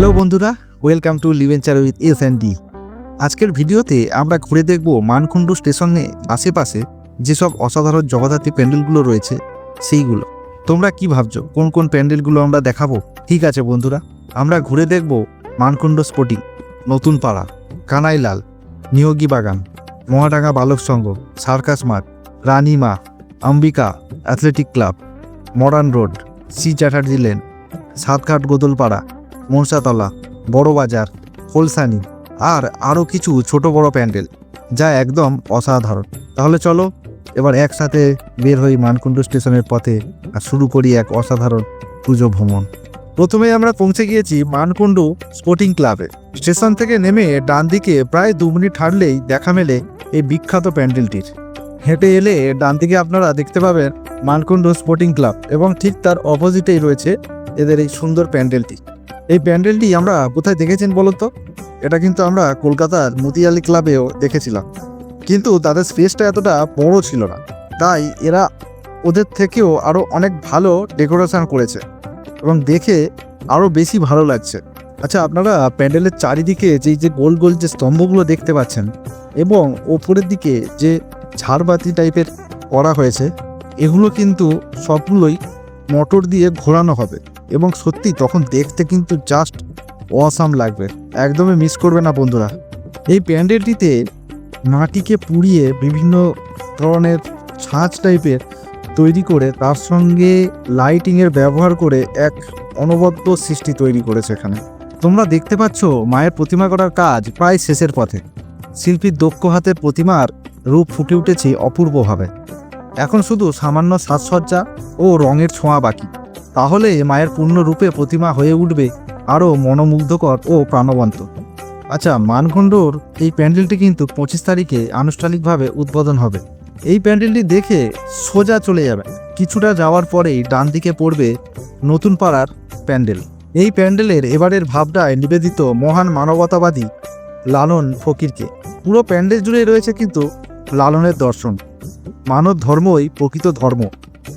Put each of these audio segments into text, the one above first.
Hello বন্ধুরা, welcome to Liventure with S and D. আজকের ভিডিওতে আমরা ঘুরে দেখব মানকুণ্ডু স্টেশনে আশেপাশে যেসব অসাধারণ জগদ্ধাত্রী প্যান্ডেলগুলো রয়েছে, সেইগুলো। তোমরা কি ভাবছ? কোন কোন প্যান্ডেলগুলো আমরা দেখাবো? ঠিক আছে বন্ধুরা, আমরা ঘুরে দেখব মানকুণ্ড স্পোর্টিং, নতুন পাড়া, কানাইলাল, নিয়োগী বাগান, মহাডাঙ্গা বালক সংঘ, সার্কাস মাঠ Ranima Ambika athletic club, modern road, C Chatterjee lane, Satghat Godalpara Manasatala Bara Bazar হোলসানি আর আরও কিছু ছোট বড় প্যান্ডেল, যা একদম অসাধারণ। তাহলে চলো, এবার একসাথে বের হই মানকুণ্ড স্টেশনের পথে আর শুরু করি এক অসাধারণ পুজো ভ্রমণ। প্রথমে আমরা পৌঁছে গিয়েছি মানকুণ্ডু স্পোর্টিং ক্লাবে। স্টেশন থেকে নেমে ডান দিকে প্রায় দু মিনিট হাঁটলেই দেখা মেলে এই বিখ্যাত প্যান্ডেলটির। হেঁটে এলে ডান দিকে আপনারা দেখতে পাবেন মানকুণ্ডু স্পোর্টিং ক্লাব এবং ঠিক তার অপোজিটেই রয়েছে এদের এই সুন্দর প্যান্ডেলটি। এই প্যান্ডেলটি আমরা কোথায় দেখেছেন বলো তো? এটা কিন্তু আমরা কলকাতার মতিয়ালি ক্লাবেও দেখেছিলাম। কিন্তু তাদের স্পেসটা এতটা বড় ছিল না। তাই এরা ওদের থেকেও আরও অনেক ভালো ডেকোরেশন করেছে এবং দেখে আরও বেশি ভালো লাগছে। আচ্ছা আপনারা প্যান্ডেলের চারিদিকে যেই যে গোল গোল যে স্তম্ভগুলো দেখতে পাচ্ছেন এবং ওপরের দিকে যে ঝাড়বাতি টাইপের করা হয়েছে, এগুলো কিন্তু সবগুলোই মোটর দিয়ে ঘোরানো হবে। এবং সত্যি তখন দেখতে কিন্তু জাস্ট অসাম লাগবে। একদমই মিস করবে না বন্ধুরা। এই প্যান্ডেলটিতে মাটিকে পুড়িয়ে বিভিন্ন ধরনের ছাঁচ টাইপের তৈরি করে তার সঙ্গে লাইটিংয়ের ব্যবহার করে এক অনবদ্য সৃষ্টি তৈরি করেছে এখানে। তোমরা দেখতে পাচ্ছ মায়ের প্রতিমা করার কাজ প্রায় শেষের পথে। শিল্পীর দক্ষ হাতের প্রতিমার রূপ ফুটে উঠেছে অপূর্বভাবে। এখন শুধু সামান্য সাজসজ্জা ও রঙের ছোঁয়া বাকি। তাহলে মায়ের পূর্ণরূপে প্রতিমা হয়ে উঠবে আরও মনোমুগ্ধকর ও প্রাণবন্ত। আচ্ছা মানকুণ্ডর এই প্যান্ডেলটি কিন্তু পঁচিশ তারিখে আনুষ্ঠানিকভাবে উদ্বোধন হবে। এই প্যান্ডেলটি দেখে সোজা চলে যাবে। কিছুটা যাওয়ার পরেই ডান দিকে পড়বে নতুন পাড়ার প্যান্ডেল। এই প্যান্ডেলের এবারের ভাবটায় নিবেদিত মহান মানবতাবাদী লালন ফকিরকে। পুরো প্যান্ডেল জুড়ে রয়েছে কিন্তু লালনের দর্শন। মানব ধর্মই প্রকৃত ধর্ম।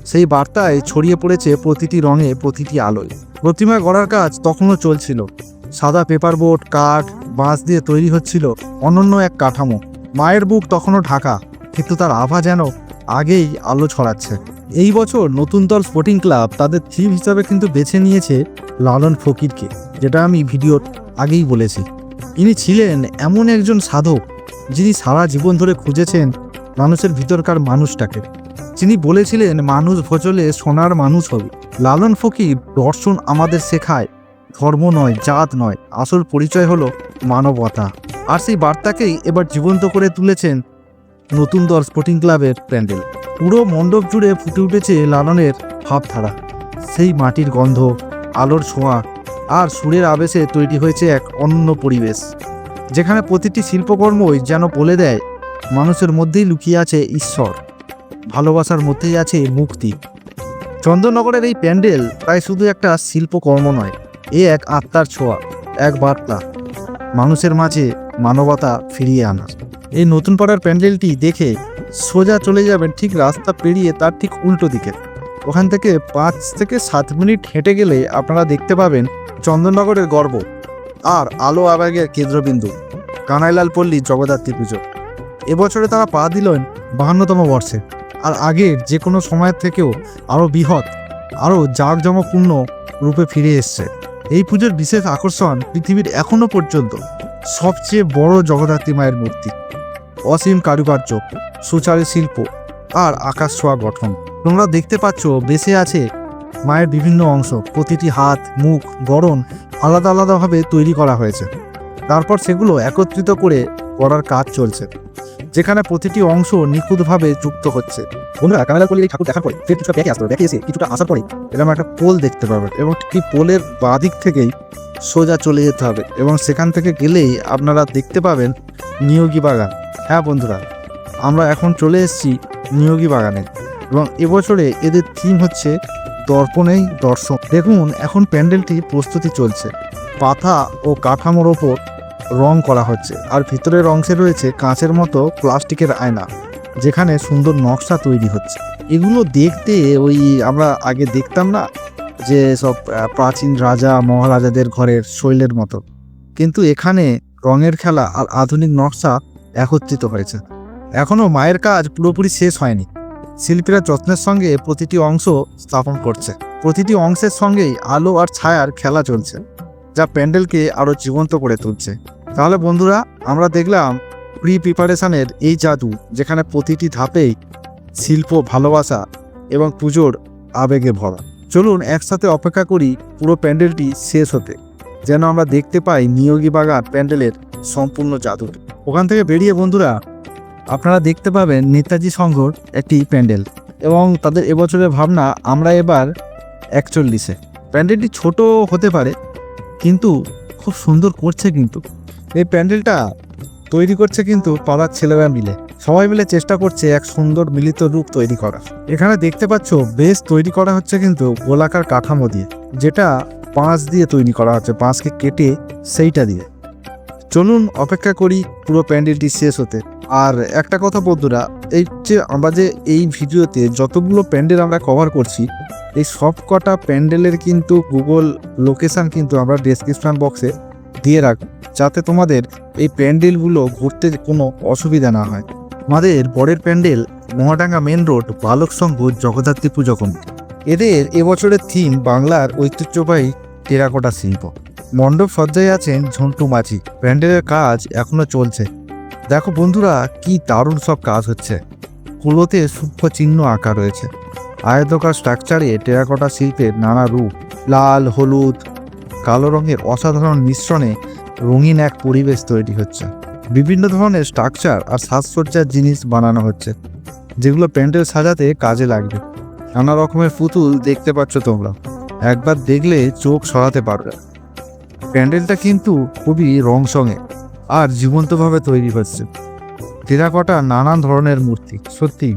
সেই বার্তায় ছড়িয়ে পড়েছে প্রতিটি রঙে প্রতিটি আলোয়। প্রতিমা গড়ার কাজ তখনও চলছিল। সাদা পেপার বোর্ড কাঠ, বাঁশ দিয়ে তৈরি হচ্ছিল অনন্য এক কাঠামো। মায়ের বুক তখনও ঢাকা, কিন্তু তার আভা যেন আগেই আলো ছড়াচ্ছে। এই বছর নতুন দল স্পোর্টিং ক্লাব তাদের থিম হিসাবে কিন্তু বেছে নিয়েছে লালন ফকিরকে, যেটা আমি ভিডিওর আগেই বলেছি। ইনি ছিলেন এমন একজন সাধক যিনি সারা জীবন ধরে খুঁজেছেন মানুষের ভিতরকার মানুষটাকে। যিনি বলেছিলেন, মানুষ ভজলে সোনার মানুষ হবে। লালন ফকির, দর্শন আমাদের শেখায়। ধর্ম নয়, জাত নয়। আসল পরিচয় হলো মানবতা। আর সেই বার্তাকেই এবার জীবন্ত করে তুলেছেন নতুন দল স্পোর্টিং ক্লাবের প্যান্ডেল। পুরো মণ্ডপ জুড়ে ফুটে উঠেছে লালনের ভাবধারা। সেই মাটির গন্ধ, আলোর ছোঁয়া আর সুরের আবেশে তৈরি হয়েছে এক অন্য পরিবেশ, যেখানে প্রতিটি শিল্পকর্মই যেন বলে দেয়, মানুষের মধ্যেই লুকিয়ে আছে ঈশ্বর। ভালোবাসার মধ্যেই আছে মুক্তি। চন্দননগরের এই প্যান্ডেল প্রায় শুধু একটা শিল্পকর্ম নয়, এ এক আত্মার ছোঁয়া, এক বার্তা। মানুষের মাঝে মানবতা ফিরিয়ে আনা। এই নতুন পাড়ার প্যান্ডেলটি দেখে সোজা চলে যাবেন ঠিক রাস্তা পেরিয়ে তার ঠিক উল্টো দিকে। ওখান থেকে পাঁচ থেকে সাত মিনিট হেঁটে গেলে আপনারা দেখতে পাবেন চন্দননগরের গর্ব আর আলো আবেগের কেন্দ্রবিন্দু, কানাইলাল পল্লী জগদ্ধাত্রী পুজো। এবছরে তারা পা দিলেন বাহান্নতম বর্ষে। আর আগের যে কোনো সময়ের থেকেও আরও বৃহৎ আরও জাঁকজমকপূর্ণ রূপে ফিরে এসছে। এই পুজোর বিশেষ আকর্ষণ পৃথিবীর এখনও পর্যন্ত সবচেয়ে বড় জগদ্ধাত্রী মায়ের মূর্তি। অসীম কারুকার্য, সুচারী শিল্প আর আকাশ ছোঁয়া গঠন। তোমরা দেখতে পাচ্ছ বেঁচে আছে মায়ের বিভিন্ন অংশ। প্রতিটি হাত, মুখ, গড়ন আলাদা আলাদাভাবে তৈরি করা হয়েছে। তারপর সেগুলো একত্রিত করে করার কাজ চলছে। যেখানে প্রতিটি অংশ নিখুঁতভাবে যুক্ত হচ্ছে। বন্ধুরা কানাডা করলে এই ঠাকুর দেখার পরে ফের কিছুটা ব্যাকে আসতে হবে। ব্যাকে এসে কিছুটা আসার পরে এরকম একটা পোল দেখতে পাবেন এবং ঠিক পোলের বাদিক থেকেই সোজা চলে যেতে হবে এবং সেখান থেকে গেলেই আপনারা দেখতে পাবেন নিয়োগী বাগান। হ্যাঁ বন্ধুরা, আমরা এখন চলে এসেছি নিয়োগী বাগানে এবং এবছরে এদের থিম হচ্ছে দর্পণেই দর্শন। দেখুন, এখন প্যান্ডেলটি প্রস্তুতি চলছে। পাতা ও কাঠামোর ওপর রং করা হচ্ছে। আর ভিতরের অংশে রয়েছে কাঁচের মতো প্লাস্টিকের আয়না, যেখানে সুন্দর নকশা তৈরি হচ্ছে। এগুলো দেখতে ওই আমরা আগে দেখতাম না যে সব প্রাচীন রাজা, মহারাজাদের ঘরের শৈলের মতো। কিন্তু এখানে রঙের খেলা আর আধুনিক নকশা একত্রিত হয়েছে। এখনও মায়ের কাজ পুরোপুরি শেষ হয়নি। শিল্পীরা যত্নের সঙ্গে প্রতিটি অংশ স্থাপন করছে। প্রতিটি অংশের সঙ্গেই আলো আর ছায়ার খেলা চলছে। যা প্যান্ডেলকে আরও জীবন্ত করে তুলছে। তাহলে বন্ধুরা, আমরা দেখলাম প্রি প্রিপারেশনের এই জাদু, যেখানে প্রতিটি ধাপেই শিল্প, ভালোবাসা এবং পুজোর আবেগে ভরা। চলুন একসাথে অপেক্ষা করি পুরো প্যান্ডেলটি শেষ হতে, যেন আমরা দেখতে পাই নিয়োগী বাগান প্যান্ডেলের সম্পূর্ণ জাদু। ওখান থেকে বেরিয়ে বন্ধুরা, আপনারা দেখতে পাবেন নেতাজি সংঘর একটি প্যান্ডেল এবং তাদের এবছরের ভাবনা আমরা এবার একচল্লিশে। প্যান্ডেলটি ছোট হতে পারে কিন্তু খুব সুন্দর করছে কিন্তু। এই প্যান্ডেলটা তৈরি করছে কিন্তু পাড়ার ছেলেরা মিলে। সবাই মিলে চেষ্টা করছে এক সুন্দর মিলিত রূপ তৈরি করার। এখানে দেখতে পাচ্ছ, বেশ তৈরি করা হচ্ছে কিন্তু গোলাকার কাঠামো দিয়ে। যেটা বাঁশ দিয়ে তৈরি করা হচ্ছে বাঁশকে কেটে সেইটা দিয়ে। চলুন অপেক্ষা করি পুরো প্যান্ডেলটি শেষ হতে। আর একটা কথা বন্ধুরা, এই যে আমরা যে এই ভিডিওতে যতগুলো প্যান্ডেল আমরা কভার করছি এই সব কটা প্যান্ডেলের কিন্তু গুগল লোকেশন কিন্তু আমরা ডেসক্রিপশন বক্সে দিয়ে রাখব যাতে তোমাদের এই প্যান্ডেলগুলো ঘুরতে কোনো অসুবিধা না হয়। আমাদের পরের প্যান্ডেল মহাডাঙ্গা মেন রোড, বালক সংঘ, জগদ্ধাত্রী পুজো কমিটি এদের এবছরের থিম বাংলার ঐতিহ্যবাহী টেরাকোটা শিল্প। মণ্ডপ সজ্জায় আছেন ঝন্টু মাঝি। প্যান্ডেলের কাজ এখনও চলছে। দেখো বন্ধুরা, কি দারুণ সব কাজ হচ্ছে। কুলোতে সূক্ষ্ম চিহ্ন আঁকা রয়েছে। আয়তকার স্ট্রাকচারে টেরাকোটা শিল্পের নানা রূপ, লাল, হলুদ, কালো রঙের অসাধারণ মিশ্রণে রঙিন এক পরিবেশ তৈরি হচ্ছে। বিভিন্ন ধরনের স্ট্রাকচার আর সাজসজ্জার জিনিস বানানো হচ্ছে, যেগুলো প্যান্ডেল সাজাতে কাজে লাগবে। নানা রকমের পুতুল দেখতে পাচ্ছ তোমরা। একবার দেখলে চোখ সরাতে পারবে। প্যান্ডেলটা কিন্তু খুবই রং সঙ্গে আর জীবন্তভাবে তৈরি হচ্ছে। টেরাকোটা নানান ধরনের মূর্তি সত্যি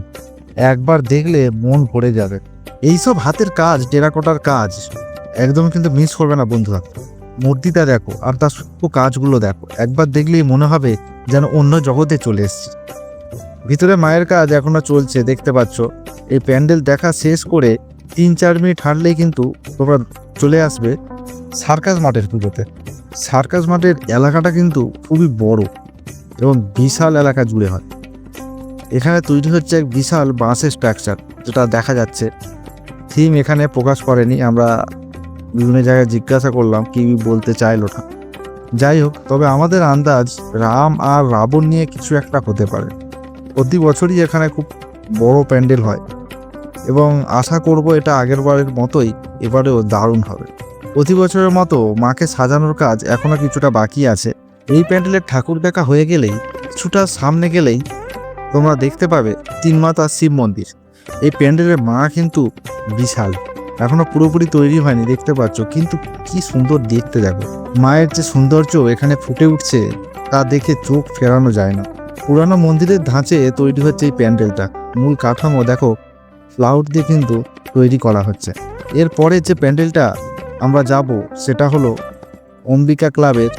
একবার দেখলে মন ভরে যাবে। এইসব হাতের কাজ, টেরাকোটার কাজ একদম কিন্তু মিস করবে না বন্ধুরা। মূর্তিটা দেখো আর তার সূক্ষ্ম কাজগুলো দেখো। একবার দেখলেই মনে হবে যেন অন্য জগতে চলে এসেছি। ভিতরে মায়ের কাজ এখনও চলছে, দেখতে পাচ্ছ। এই প্যান্ডেল দেখা শেষ করে তিন চার মিনিট হাঁটলেই কিন্তু তোমরা চলে আসবে সার্কাস মাঠের পুজোতে। সার্কাস মাঠের এলাকাটা কিন্তু খুবই বড় এবং বিশাল এলাকা জুড়ে হয়। এখানে তৈরি হচ্ছে এক বিশাল বাঁশের স্ট্রাকচার যেটা দেখা যাচ্ছে। থিম এখানে প্রকাশ করেনি, আমরা বিভিন্ন জায়গায় জিজ্ঞাসা করলাম, কি বলতে চাইলো না। যাই হোক, তবে আমাদের আন্দাজ রাম আর রাবণ নিয়ে কিছু একটা হতে পারে। প্রতি বছরই এখানে খুব বড় প্যান্ডেল হয়, এবং আশা করব এটা আগের বারের মতোই এবারেও দারুণ হবে। প্রতি বছরের মতো মাকে সাজানোর কাজ এখনও কিছুটা বাকি আছে। এই প্যান্ডেলের ঠাকুর দেখা হয়ে গেলেই, কিছুটা সামনে গেলেই তোমরা দেখতে পাবে তিন মাতা শিব মন্দির। এই প্যান্ডেলের মা কিন্তু বিশাল। এখনও পুরোপুরি তৈরি হয়নি, দেখতে পাচ্ছ। কিন্তু কি সুন্দর দেখতে দেখো। মায়ের যে সৌন্দর্য এখানে ফুটে উঠছে, তা দেখে চোখ ফেরানো যায় না। পুরানো মন্দিরের ধাঁচে তৈরি হচ্ছে এই প্যান্ডেলটা। মূল কাঠামো দেখো ফ্লাউড দিয়ে কিন্তু তৈরি করা হচ্ছে। এরপরে যে প্যান্ডেলটা আমরা যাব, সেটা হলো অম্বিকা ক্লাবের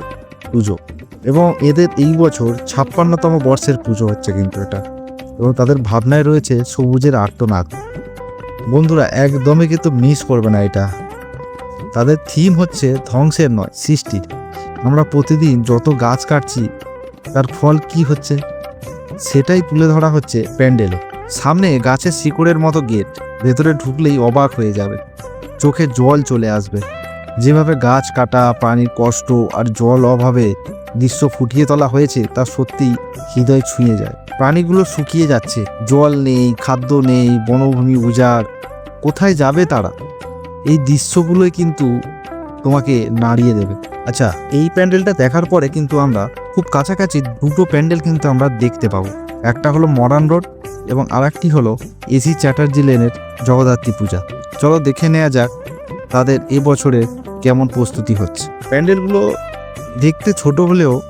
পুজো। এবং এদের এই বছর ছাপ্পান্নতম বর্ষের পুজো হচ্ছে কিন্তু এটা। এবং তাদের ভাবনায় রয়েছে সবুজের আর্তনাদ। বন্ধুরা, একদমই কিন্তু মিস করবে না এটা। তাদের থিম হচ্ছে ধ্বংসের নয়, সৃষ্টির। আমরা প্রতিদিন যত গাছ কাটছি, তার ফল কি হচ্ছে? সেটাই তুলে ধরা হচ্ছে প্যান্ডেলে। সামনে গাছের শিকড়ের মতো গেট, ভেতরে ঢুকলেই অবাক হয়ে যাবে। চোখে জল চলে আসবে। যেভাবে গাছ কাটা, পানির কষ্ট আর জল অভাবে দৃশ্য ফুটিয়ে তোলা হয়েছে তা সত্যিই হৃদয় ছুঁয়ে যায়। প্রাণীগুলো শুকিয়ে যাচ্ছে। জল নেই, খাদ্য নেই, বনভূমি উজাড়। কোথায় যাবে তারা? এই দৃশ্যগুলোই কিন্তু তোমাকে নাড়িয়ে দেবে। আচ্ছা এই প্যান্ডেলটা দেখার পরে কিন্তু আমরা খুব কাছাকাছি দুটো প্যান্ডেল কিন্তু আমরা দেখতে পাবো। একটা হলো মডার্ন রোড এবং আরেকটি হলো এসি চ্যাটার্জি লেনের জগদ্ধাত্রী পূজা। চলো দেখে নেওয়া যাক তাদের এবছরে কেমন প্রস্তুতি হচ্ছে। প্যান্ডেলগুলো দেখতে ছোট হলেও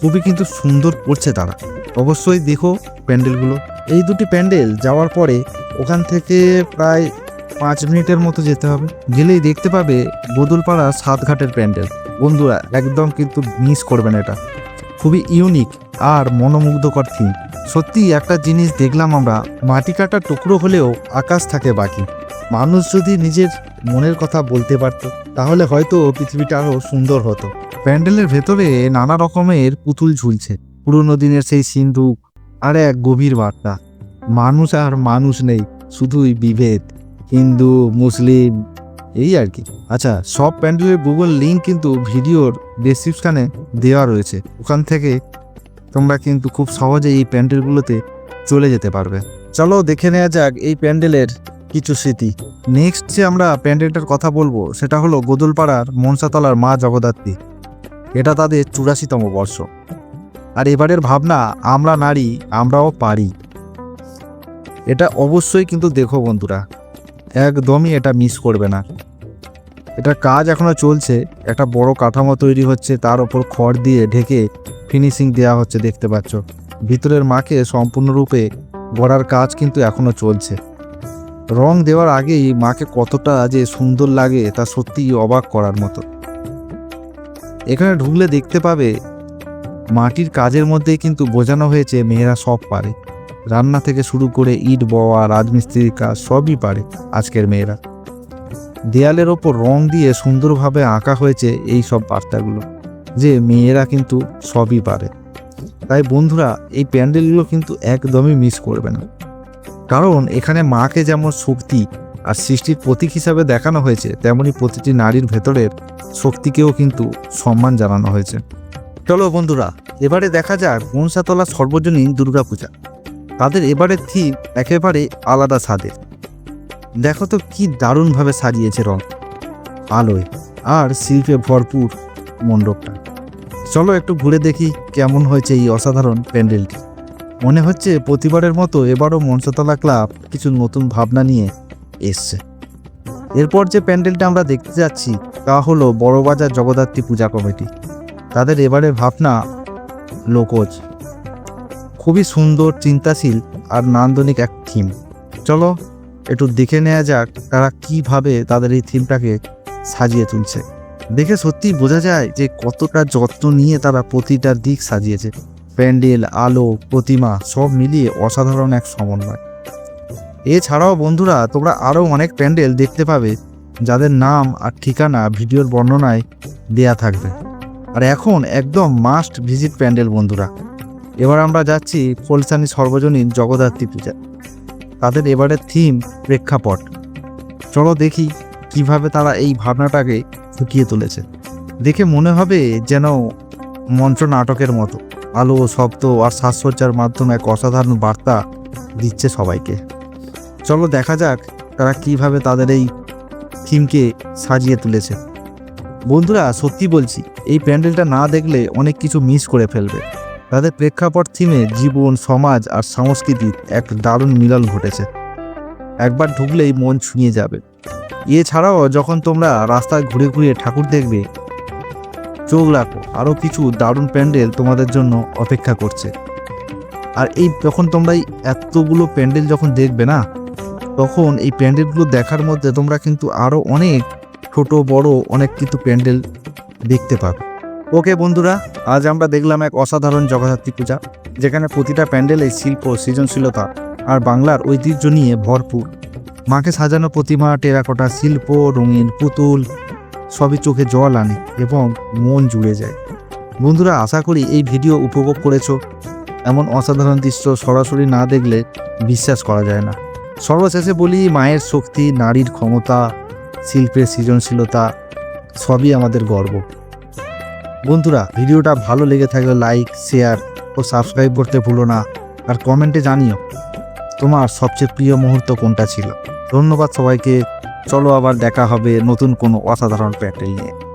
খুবই কিন্তু সুন্দর করছে তারা। অবশ্যই দেখো প্যান্ডেলগুলো। এই দুটি প্যান্ডেল যাওয়ার পরে ওখান থেকে প্রায় পাঁচ মিনিটের মতো যেতে হবে। গেলেই দেখতে পাবে বদুলপাড়া সাতঘাটের প্যান্ডেল। বন্ধুরা, একদম কিন্তু মিস করবেন এটা। খুবই ইউনিক আর মনোমুগ্ধকর থিম সত্যি একটা জিনিস দেখলাম আমরা, মাটি কাটা টুকরো হলেও আকাশ থাকে বাকি। মানুষ যদি নিজের মনের কথা বলতে পারত, তাহলে হয়তো পৃথিবীটা আরও সুন্দর হতো। প্যান্ডেলের ভেতরে নানা রকমের পুতুল ঝুলছে। পুরনো দিনের সেই সিন্ধুক আর এক গভীর বার্তা। মানুষ আর মানুষ নেই, শুধুই বিভেদ। হিন্দু, মুসলিম, এই আর কি। আচ্ছা সব প্যান্ডেলের গুগল লিঙ্ক কিন্তু ভিডিওর ডেসক্রিপশানে দেওয়া রয়েছে। ওখান থেকে তোমরা কিন্তু খুব সহজে এই প্যান্ডেলগুলোতে চলে যেতে পারবে। চলো দেখে নেওয়া যাক এই প্যান্ডেলের কিছু স্মৃতি। নেক্সট যে আমরা প্যান্ডেলটার কথা বলব, সেটা হলো গোদলপাড়ার মনসাতলার মা জগদ্ধাত্রী। এটা তাদের চুরাশিতম বর্ষ। আর এবারের ভাবনা, আমরা নারী, আমরাও পারি। এটা অবশ্যই কিন্তু দেখো বন্ধুরা, একদমই এটা মিস করবে না। এটা কাজ এখনও চলছে, একটা বড় কাঠামো তৈরি হচ্ছে, তার ওপর খড় দিয়ে ঢেকে ফিনিশিং দেওয়া হচ্ছে, দেখতে পাচ্ছ। ভিতরের মাকে সম্পূর্ণরূপে গড়ার কাজ কিন্তু এখনও চলছে। রং দেওয়ার আগেই মাকে কতটা যে সুন্দর লাগে তা সত্যিই অবাক করার মতো। এখানে ঢুকলে দেখতে পাবে মাটির কাজের মধ্যেই কিন্তু বোঝানো হয়েছে মেয়েরা সব পারে। রান্না থেকে শুরু করে ইট, বওয়া, রাজমিস্ত্রির কাজ সবই পারে আজকের মেয়েরা। দেয়ালের ওপর রং দিয়ে সুন্দরভাবে আঁকা হয়েছে এই সব বার্তাগুলো যে মেয়েরা কিন্তু সবই পারে। তাই বন্ধুরা, এই প্যান্ডেলগুলো কিন্তু একদমই মিস করবে না। কারণ এখানে মাকে যেমন শক্তি আর সৃষ্টির প্রতীক হিসাবে দেখানো হয়েছে, তেমনি প্রতিটি নারীর ভেতরের শক্তিকেও কিন্তু সম্মান জানানো হয়েছে। চলো বন্ধুরা, এবারে দেখা যাক মনসাতলা সর্বজনীন দুর্গাপূজা। তাদের এবারের থিম একেবারে আলাদা স্বাদের। দেখো তো কি দারুণভাবে সাজিয়েছে রং, আলোয়, আর শিল্পে ভরপুর মণ্ডপটা। চলো একটু ঘুরে দেখি কেমন হয়েছে এই অসাধারণ প্যান্ডেলটি। মনে হচ্ছে প্রতিবারের মতো এবারও মঞ্চতলা ক্লাব কিছু নতুন ভাবনা নিয়ে এসছে। এরপর যে প্যান্ডেলটা আমরা দেখতে যাচ্ছি, তা হলো বড়বাজার জগদ্ধাত্রী পূজা কমিটি। তাদের এবারের ভাবনা লোকজ। খুবই সুন্দর, চিন্তাশীল আর নান্দনিক এক থিম। চলো, একটু দেখে নেওয়া যাক তারা কীভাবে তাদের এই থিমটাকে সাজিয়ে তুলছে। দেখে সত্যিই বোঝা যায় যে কতটা যত্ন নিয়ে তারা প্রতিটা দিক সাজিয়েছে। প্যান্ডেল, আলো, প্রতিমা সব মিলিয়ে অসাধারণ এক সমন্বয়। এছাড়াও বন্ধুরা, তোমরা আরও অনেক প্যান্ডেল দেখতে পাবে, যাদের নাম আর ঠিকানা ভিডিওর বর্ণনায় দেয়া থাকবে। আর এখন একদম মাস্ট ভিজিট প্যান্ডেল বন্ধুরা। এবার আমরা যাচ্ছি ফলসানি সর্বজনীন জগদ্ধাত্রী পূজা তাদের এবারের থিম প্রেক্ষাপট। চলো দেখি কীভাবে তারা এই ভাবনাটাকে ফুটিয়ে তুলেছে। দেখে মনে হবে যেন মন্ত্র নাটকের মতো। আলো শব্দ আর সাজসজ্জার মাধ্যমে এক অসাধারণ বার্তা দিচ্ছে সবাইকে। চলো দেখা যাক তারা কীভাবে তাদের এই থিমকে সাজিয়ে তুলেছে। বন্ধুরা, সত্যি বলছি, এই প্যান্ডেলটা না দেখলে অনেক কিছু মিস করে ফেলবে। তাদের প্রেক্ষাপট থিমে জীবন, সমাজ আর সংস্কৃতির এক দারুণ মিলন ঘটেছে। একবার ঢুকলেই মন ছুঁয়ে যাবে। এছাড়াও যখন তোমরা রাস্তায় ঘুরে ঘুরে ঠাকুর দেখবে চোখ রাখো। আরও কিছু দারুণ প্যান্ডেল তোমাদের জন্য অপেক্ষা করছে। আর এই যখন তোমরা এই এতগুলো প্যান্ডেল যখন দেখবে না, তখন এই প্যান্ডেলগুলো দেখার মধ্যে তোমরা কিন্তু আরও অনেক ছোট, বড় অনেক কিন্তু প্যান্ডেল দেখতে পাবে। ওকে বন্ধুরা, আজ আমরা দেখলাম এক অসাধারণ জগদ্ধাত্রী পূজা, যেখানে প্রতিটা প্যান্ডেলে শিল্প, সৃজনশীলতা আর বাংলার ঐতিহ্য নিয়ে ভরপুর। মাকে সাজানো প্রতিমা, টেরাকোটা শিল্প, রঙিন পুতুল সবই চোখে জল আনে এবং মন জুড়ে যায়। বন্ধুরা, আশা করি এই ভিডিও উপভোগ করেছ। এমন অসাধারণ দৃশ্য সরাসরি না দেখলে বিশ্বাস করা যায় না। সর্বশেষে বলি, মায়ের শক্তি, নারীর ক্ষমতা, শিল্পের সৃজনশীলতা, সবই আমাদের গর্ব। বন্ধুরা, ভিডিওটা ভালো লেগে থাকলে লাইক শেয়ার ও সাবস্ক্রাইব করতে ভুলো না। আর কমেন্টে জানিও, তোমার সবচেয়ে প্রিয় মুহূর্ত কোনটা ছিল? ধন্যবাদ সবাইকে। চলো আবার দেখা হবে নতুন কোনো অসাধারণ প্যাটেল নিয়ে।